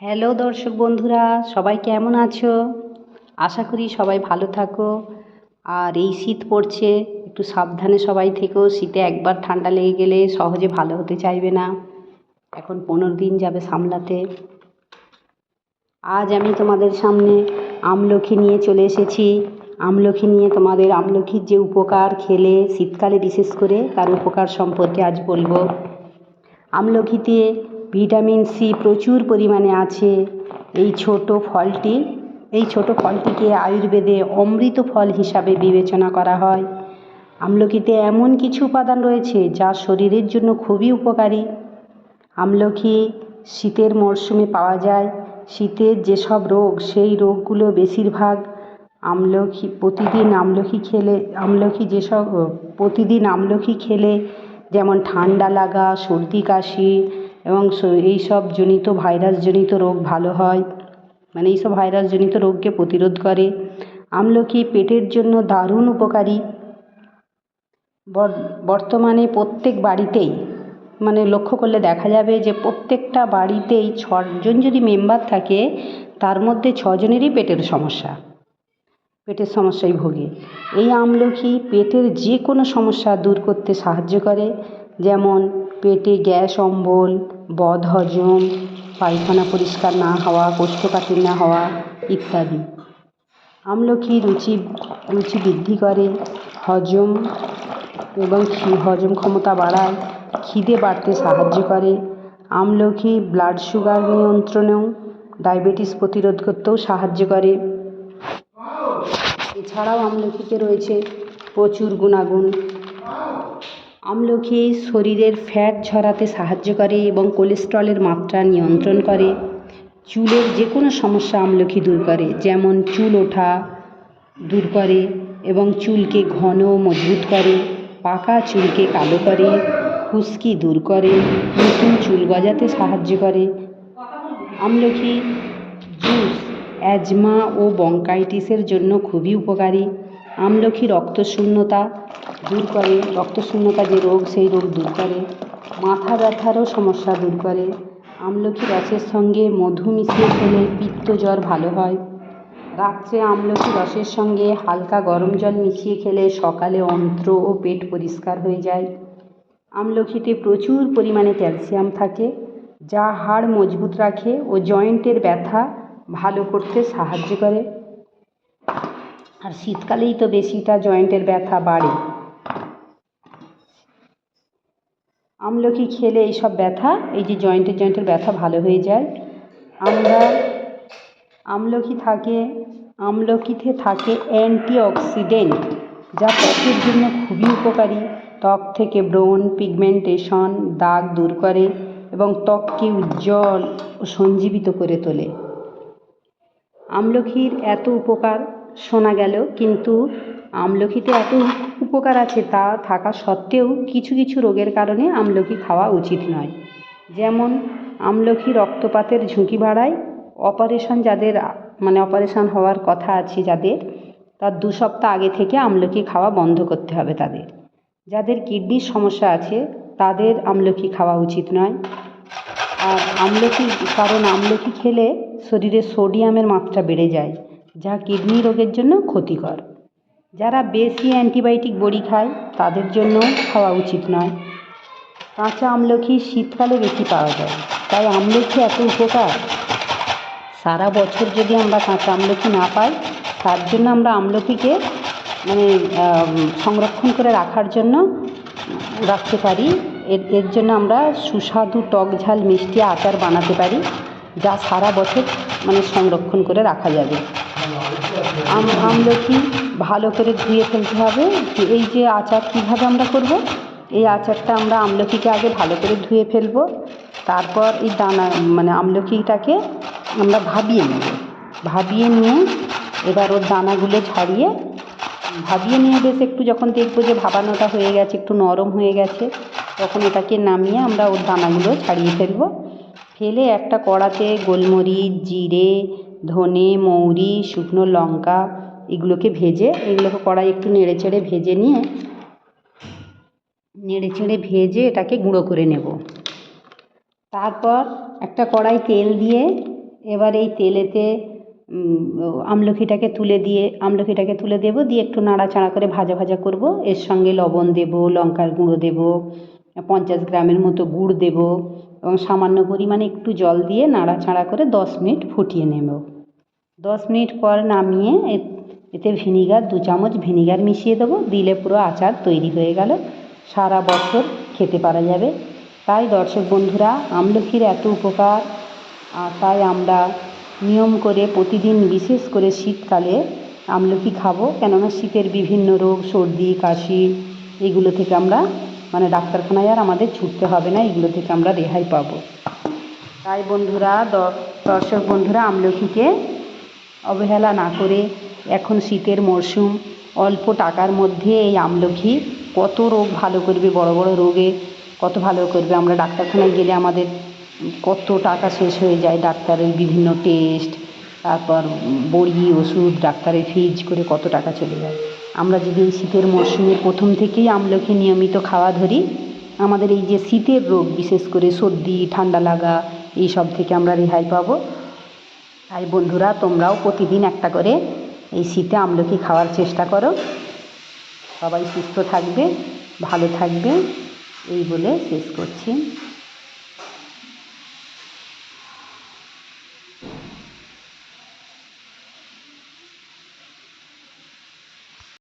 Hello দর্শক বন্ধুরা, সবাই কেমন আছো? আশা করি সবাই ভালো থাকো। আর এই শীত পড়ছে, একটু সাবধানে সবাই থেকো। শীতে একবার ঠান্ডা লেগে গেলে সহজে ভালো হতে চাইবে না। এখন পনেরো দিন যাবে সামলাতে। আজ আমি তোমাদের সামনে আমলখি নিয়ে চলে এসেছি। আমলখি নিয়ে তোমাদের, আমলখির যে উপকার খেলে শীতকালে বিশেষ করে তার উপকার সম্পর্কে আজ বলব। আমলকিতে ভিটামিন সি প্রচুর পরিমাণে আছে। এই ছোট ফলটি, এই ছোট ফলটিকে আয়ুর্বেদে অমৃত ফল হিসাবে বিবেচনা করা হয়। আমলকিতে এমন কিছু উপাদান রয়েছে যা শরীরের জন্য খুবই উপকারী। আমলকি শীতের মরশুমে পাওয়া যায়। শীতের যেসব রোগ, সেই রোগগুলো বেশিরভাগ আমলকি, প্রতিদিন আমলকি খেলে, আমলকি যেসব, প্রতিদিন আমলকি খেলে যেমন ঠান্ডা লাগা, সর্দি কাশি এবং এইসব জনিত ভাইরাসজনিত রোগ ভালো হয়। মানে এইসব ভাইরাসজনিত রোগকে প্রতিরোধ করে। আমলকি পেটের জন্য দারুণ উপকারী। বর্তমানে প্রত্যেক বাড়িতেই মানে লক্ষ্য করলে দেখা যাবে যে প্রত্যেকটা বাড়িতেই ছজন যদি মেম্বার থাকে, তার মধ্যে ছজনেরই পেটের সমস্যা। পেটের সমস্যায় ভোগে। এই আমলকি পেটের যে কোনো সমস্যা দূর করতে সাহায্য করে। যেমন পেটে গ্যাস অম্বল বদহজম পায়খানা পরিষ্কার না হওয়া, কোষ্ঠকাঠিন্য হওয়া ইত্যাদি। আমলকি রুচি রুচি বৃদ্ধি করে, হজম এবং হজম ক্ষমতা বাড়ায়, খিদে বাড়তে সাহায্য করে। আমলকি ব্লাড সুগার নিয়ন্ত্রণেও ডায়াবেটিস প্রতিরোধ করতেও সাহায্য করে। এছাড়াও আমলকিতে রয়েছে প্রচুর গুণাগুণ। আমলকি শরীরের ফ্যাট ঝরাতে সাহায্য করে এবং কোলেস্ট্রলের মাত্রা নিয়ন্ত্রণ করে। চুলের যে কোনো সমস্যা আমলকি দূর করে, যেমন চুল ওঠা দূর করে এবং চুলকে ঘন মজবুত করে, পাকা চুলকে কালো করে, খুশকি দূর করে, নতুন চুল গজাতে সাহায্য করে। আমলকি জুস, অ্যাজমা ও ব্রঙ্কাইটিসের জন্য খুবই উপকারী। আমলকি রক্তশূন্যতা দূর করে। রক্তশূন্যতা যে রোগ, সেই রোগ দূর করে। মাথা ব্যথারও সমস্যা দূর করে। আমলকি রসের সঙ্গে মধু মিশিয়ে খেলে পিত্ত জ্বর ভালো হয়। রাত্রে আমলকি রসের সঙ্গে হালকা গরম জল মিশিয়ে খেলে সকালে অন্ত্র ও পেট পরিষ্কার হয়ে যায়। আমলকিতে প্রচুর পরিমাণে ক্যালসিয়াম থাকে, যা হাড় মজবুত রাখে ও জয়েন্টের ব্যথা ভালো করতে সাহায্য করে। আর শীতকালেই তো বেশিটা জয়েন্টের ব্যথা বাড়ে। আমলকি খেলে এইসব ব্যথা, এই যে জয়েন্টের জয়েন্টের ব্যথা ভালো হয়ে যায়। আমরা আমলকি থাকে, আমলকিতে থাকে অ্যান্টিঅক্সিডেন্ট, যা ত্বকের জন্য খুবই উপকারী। ত্বক থেকে ব্রণ, পিগমেন্টেশন, দাগ দূর করে এবং ত্বককে উজ্জ্বল ও সঞ্জীবিত করে তোলে। আমলকির এত উপকার শোনা গেল, কিন্তু আমলকিতে এত উপকার আছে তা থাকা সত্ত্বেও কিছু কিছু রোগের কারণে আমলকি খাওয়া উচিত নয়। যেমন আমলকি রক্তপাতের ঝুঁকি বাড়ায়, অপারেশন যাদের মানে অপারেশন হওয়ার কথা আছে যাদের, তার দু সপ্তাহ আগে থেকে আমলকি খাওয়া বন্ধ করতে হবে তাদের। যাদের কিডনির সমস্যা আছে, তাদের আমলকি খাওয়া উচিত নয়। আর আমলকি কারণ আমলকি খেলে শরীরে সোডিয়ামের মাত্রা বেড়ে যায়। যা কিডনি রোগের জন্য ক্ষতিকর। যারা বেশি অ্যান্টিবায়োটিক বড়ি খায়, তাদের জন্য খাওয়া উচিত নয়। কাঁচা আমলকি শীতকালে বেশি পাওয়া যায়, তাই আমলকি এত উপকার। সারা বছর যদি আমরা কাঁচা আমলকি না পাই, তার জন্য আমরা আমলকিকে মানে সংরক্ষণ করে রাখার জন্য রাখতে পারি। এর এর জন্য আমরা সুস্বাদু টক ঝাল মিষ্টি আচার বানাতে পারি, যা সারা বছর মানে সংরক্ষণ করে রাখা যাবে। আমলকি ভালো করে ধুয়ে ফেলতে হবে? এই যে আচার কীভাবে আমরা করব? এই আচারটা আমরা আমলকিকে আগে ভালো করে ধুয়ে ফেলব। তারপর এই দানা মানে আমলকিটাকে আমরা ভাবিয়ে নেব। ভাবিয়ে নিয়ে এবার ওর দানাগুলো ছাড়িয়ে ভাবিয়ে নিয়ে বেশ একটু যখন দেখব যে ভাবানোটা হয়ে গেছে, একটু নরম হয়ে গেছে, তখন এটাকে নামিয়ে আমরা ওর দানাগুলো ছাড়িয়ে ফেলব। ফেলে একটা কড়াতে গোলমরিচ, জিরে ধনে মৌরি শুকনো লঙ্কা এগুলোকে ভেজে এগুলোকে কড়াই একটু নেড়ে চেড়ে ভেজে নিয়ে নেড়ে চেড়ে ভেজে এটাকে গুঁড়ো করে নেব। তারপর একটা কড়াই তেল দিয়ে এবার এই তেলেতে উম, আমলকিটাকে তুলে দিয়ে আমলকিটাকে তুলে দেবো দিয়ে একটু নাড়াচাড়া করে ভাজা ভাজা করব। এর সঙ্গে লবণ দেবো লঙ্কার গুঁড়ো দেবো পঞ্চাশ গ্রামের মতো গুড় দেবো এবং সামান্য পরিমাণে একটু জল দিয়ে নাড়াচাড়া করে দশ মিনিট ফুটিয়ে নেব। দশ মিনিট পর নামিয়ে এতে ভিনিগার, দু চামচ ভিনিগার মিশিয়ে দেবো। দিলে পুরো আচার তৈরি হয়ে গেল। সারা বছর খেতে পারা যাবে। তাই দর্শক বন্ধুরা আমলকির এত উপকার। আর তাই আমরা নিয়ম করে প্রতিদিন বিশেষ করে শীতকালে আমলকি খাব। কেননা শীতের বিভিন্ন রোগ, সর্দি, কাশি, এগুলো থেকে আমরা মানে ডাক্তারখানায় আর আমাদের ছুটতে হবে না, এগুলো থেকে আমরা রেহাই পাবো। তাই বন্ধুরা দর্শক বন্ধুরা আমলকিকে অবহেলা না করে এখন শীতের মরশুম, অল্প টাকার মধ্যে এই আমলকি কত রোগ ভালো করবে, বড় বড় রোগে কত ভালো করবে। আমরা ডাক্তারখানায় গেলে আমাদের কত টাকা শেষ হয়ে যায় ডাক্তারের বিভিন্ন টেস্ট তারপর বড়ি, ওষুধ, ডাক্তারের ফিজ করে কত টাকা চলে যায়। আমরা যদি এই শীতের মরশুমে প্রথম থেকেই আমলকি নিয়মিত খাওয়া ধরি, আমাদের এই যে শীতের রোগ, বিশেষ করে সর্দি, ঠান্ডা লাগা, এই সব থেকে আমরা রেহাই পাবো। তাই বন্ধুরা, তোমরাও প্রতিদিন একটা করে এই শীতে আমলকি খাওয়ার চেষ্টা করো। সবাই সুস্থ থাকবে, ভালো থাকবে, এই বলে শেষ করছি।